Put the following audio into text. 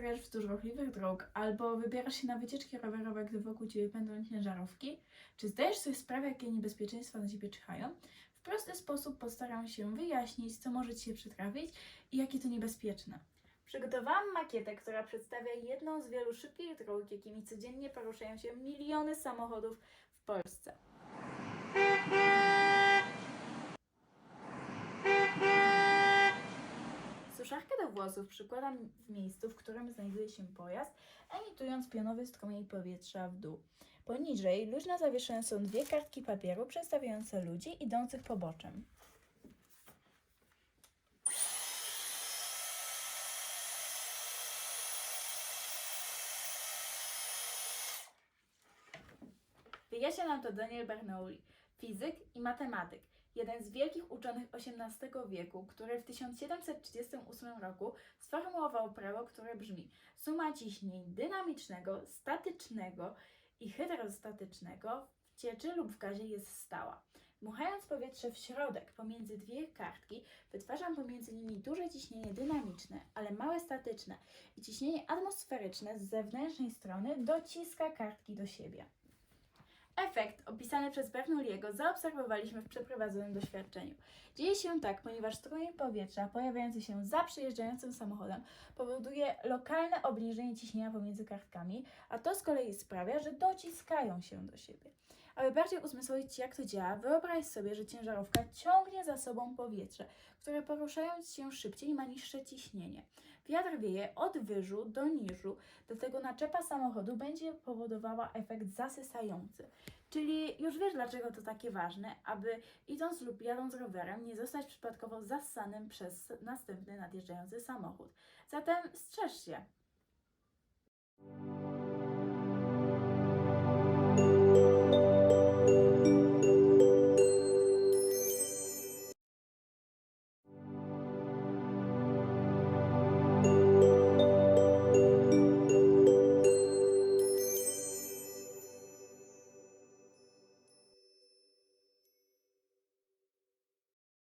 wzdłuż ruchliwych dróg, albo wybierasz się na wycieczki rowerowe, gdy wokół Ciebie pędzą ciężarówki? Czy zdajesz sobie sprawę, jakie niebezpieczeństwa na Ciebie czyhają? W prosty sposób postaram się wyjaśnić, co może Ci się przytrafić i jakie to niebezpieczne. Przygotowałam makietę, która przedstawia jedną z wielu szybkich dróg, jakimi codziennie poruszają się miliony samochodów w Polsce. Suszarkę do włosów przykładam w miejscu, w którym znajduje się pojazd, emitując pionowy strumień powietrza w dół. Poniżej luźno zawieszone są dwie kartki papieru przedstawiające ludzi idących poboczem. Wyjaśnia nam to Daniel Bernoulli, fizyk i matematyk, jeden z wielkich uczonych XVIII wieku, który w 1738 roku sformułował prawo, które brzmi: suma ciśnień dynamicznego, statycznego i hydrostatycznego w cieczy lub w gazie jest stała. Dmuchając powietrze w środek pomiędzy dwie kartki, wytwarzam pomiędzy nimi duże ciśnienie dynamiczne, ale małe statyczne i ciśnienie atmosferyczne z zewnętrznej strony dociska kartki do siebie. Efekt opisany przez Bernoulliego zaobserwowaliśmy w przeprowadzonym doświadczeniu. Dzieje się tak, ponieważ strumień powietrza pojawiający się za przejeżdżającym samochodem powoduje lokalne obniżenie ciśnienia pomiędzy kartkami, a to z kolei sprawia, że dociskają się do siebie. Aby bardziej uzmysłowić jak to działa, wyobraź sobie, że ciężarówka ciągnie za sobą powietrze, które poruszając się szybciej ma niższe ciśnienie. Wiatr wieje od wyżu do niżu, dlatego naczepa samochodu będzie powodowała efekt zasysający. Czyli już wiesz, dlaczego to takie ważne, aby idąc lub jadąc rowerem nie zostać przypadkowo zassanym przez następny nadjeżdżający samochód. Zatem strzeż się.